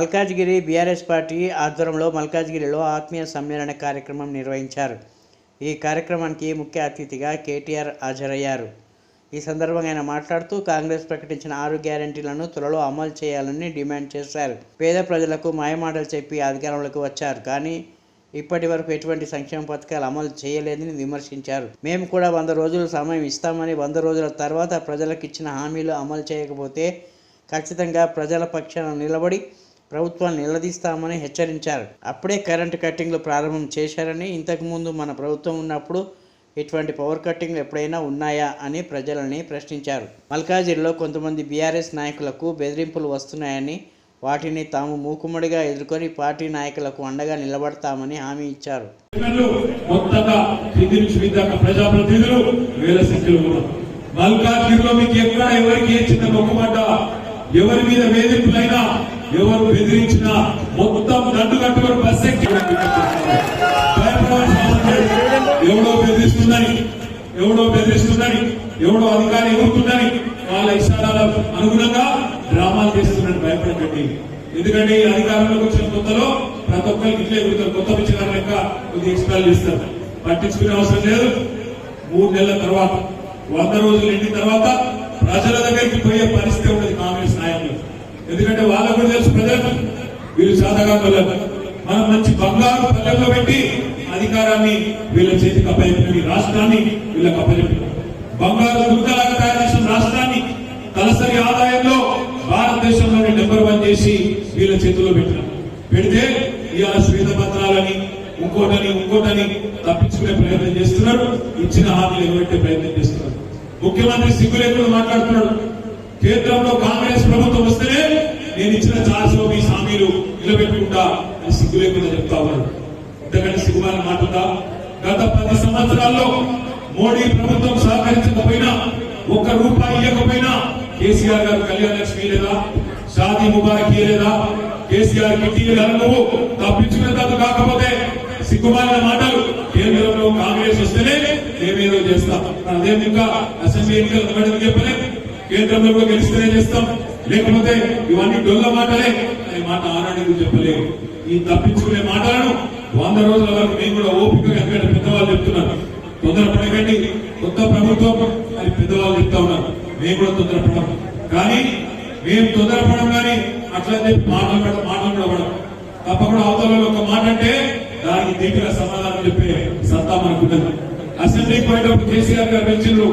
Malkajgiri BRS party ఆధ్వర్యంలో మల్కాజ్గిరిలో ఆత్మీయ సమ్మేళన కార్యక్రమం నిర్వహించారు. ఈ కార్యక్రమానికి ముఖ్య అతిథిగా కేటీఆర్ హాజరయ్యారు. ఈ సందర్భంగా ఆయన మాట్లాడుతూ కాంగ్రెస్ ప్రకటించిన ఆరు గ్యారంటీలను త్వరలో అమలు చేయాలని డిమాండ్ చేశారు. పేద ప్రజలకు మాయమాటలు చెప్పి అధికారంలోకి వచ్చారు. కానీ ఇప్పటి వరకు ఎటువంటి సంక్షేమ పథకాలు అమలు చేయలేదని విమర్శించారు. మేము కూడా వంద రోజులు సమయం ఇస్తామని వంద రోజుల తర్వాత ప్రజలకు ఇచ్చిన హామీలు అమలు చేయకపోతే ఖచ్చితంగా ప్రజల పక్షాన నిలబడి ప్రభుత్వాన్ని నిలదీస్తామని హెచ్చరించారు. అప్పుడే కరెంటు కట్టింగ్లు ప్రారంభం చేశారని ఇంతకుముందు మన ప్రభుత్వం ఉన్నప్పుడు ఇటువంటి పవర్ కట్టింగ్లు ఎప్పుడైనా ఉన్నాయా అని ప్రజలని ప్రశ్నించారు. మల్కాజిరిలో కొంతమంది బీఆర్ఎస్ నాయకులకు బెదిరింపులు వస్తున్నాయని వాటిని తాము మూకుమ్మడిగా ఎదుర్కొని పార్టీ నాయకులకు అండగా నిలబడతామని హామీ ఇచ్చారు. మీద మల్కాజ్గిరిలో మీకు ఎక్కడ ఎవరికి ఏ చిన్న మొక్కమాట ఎవరి మీద వేధింపులైనా ఎవరు బెదిరించినా మొత్తం దండు కట్టుకొని బస్ ఎవడో బెదిరిస్తుందని ఎవడో బెదిరిస్తుందని ఎవడో అధికారి ఎగురుతుందని వాళ్ళ ఇష్టాల అనుగుణంగా డ్రామాలు చేస్తున్నాడు భయపడకండి. ఎందుకంటే ఈ అధికారంలోకి వచ్చిన కొత్తలో ప్రతి ఒక్కరికి ఇట్లే ఎగురుతారు కొత్త పిచ్చిగారు లెక్క కొద్దిగా ఎక్స్ట్రాలు చేస్తారు. పట్టించుకునే అవసరం లేదు. మూడు నెలల తర్వాత వంద రోజులు ఎండిన తర్వాత ప్రజల దగ్గరికి పోయే పరిస్థితి ఉండదు కాంగ్రెస్ నాయకులు. ఎందుకంటే వాళ్ళకు కూడా తెలుసు ప్రజలు వీళ్ళు సాధగా మనం మంచి బంగారు పల్లెల్లో పెట్టి అధికారాన్ని వీళ్ళ చేతికి అప్పచెప్పి రాష్ట్రాన్ని వీళ్ళకి అప్పచెప్పి. బంగారు దుర్గలాగా తయారు చేసిన రాష్ట్రాన్ని తలసరి ఆదాయంలో భారతదేశంలోనే నెంబర్ వన్ చేసి వీళ్ళ చేతుల్లో పెట్టినాం. పెడితే ఇవాళ శ్వేతపత్రాలని ఇంకోటని ఇంకోటని తప్పించుకునే ప్రయత్నం చేస్తున్నారు. ఇచ్చిన హామీలు ఎగబెట్టే ప్రయత్నం చేస్తున్నారు. ముఖ్యమంత్రి సిగ్గు లేకుండా మాట్లాడుతున్నాడు కేంద్రంలో కాంగ్రెస్ ప్రభుత్వం వస్తే నేను ఇచ్చిన చార్జ్ మీ హామీలు నిలబెట్టుకుంటా అని సిగ్గు లేకుండా చెప్తా ఉన్నారు. ఇంతకంటే సిగ్గుమాన మాట ఉందా? గత పది సంవత్సరాల్లో మోడీ ప్రభుత్వం సహకరించకపోయినా ఒక్క రూపాయి ఇవ్వకపోయినా కేసీఆర్ గారు కళ్యాణ లక్ష్మి లేదా షాదీ ముబారక్ లేదా కేసీఆర్ కిట్టి నువ్వు తప్పించుకునేందుకు కాకపోతే సిగ్గుమాలిన మాటలు కేంద్రంలో కాంగ్రెస్ వస్తేనే ఏమేదో చేస్తాం. అదే ఇంకా అసెంబ్లీ ఎన్నికలు చెప్పలేదు కేంద్రంలో కూడా గెలిస్తేనే చేస్తాం. లేకపోతే ఇవన్నీ డొల్ల మాటలే అనే మాట ఆనాడు చెప్పలేదు ఈ తప్పించుకునే మాటలను వంద రోజుల వరకు మేము కూడా ఓపికగా ఎక్కడ పెద్దవాళ్ళు చెప్తున్నారు. తొందర పడకండి కొత్త ప్రభుత్వం అని పెద్దవాళ్ళు చెప్తా ఉన్నారు. మేము కూడా తొందరపడం కానీ మేము తొందరపడం కానీ అట్లా అని చెప్పి మాటలు పెట్ట- తప్పకుండా అవతలలో ఒక మాట అంటే దానికి దీటుగా సమాధానం చెప్పే సత్తా మనకున్నది అసెంబ్లీకి పోయేటప్పుడు కేసీఆర్ గారు పెంచిండ్రు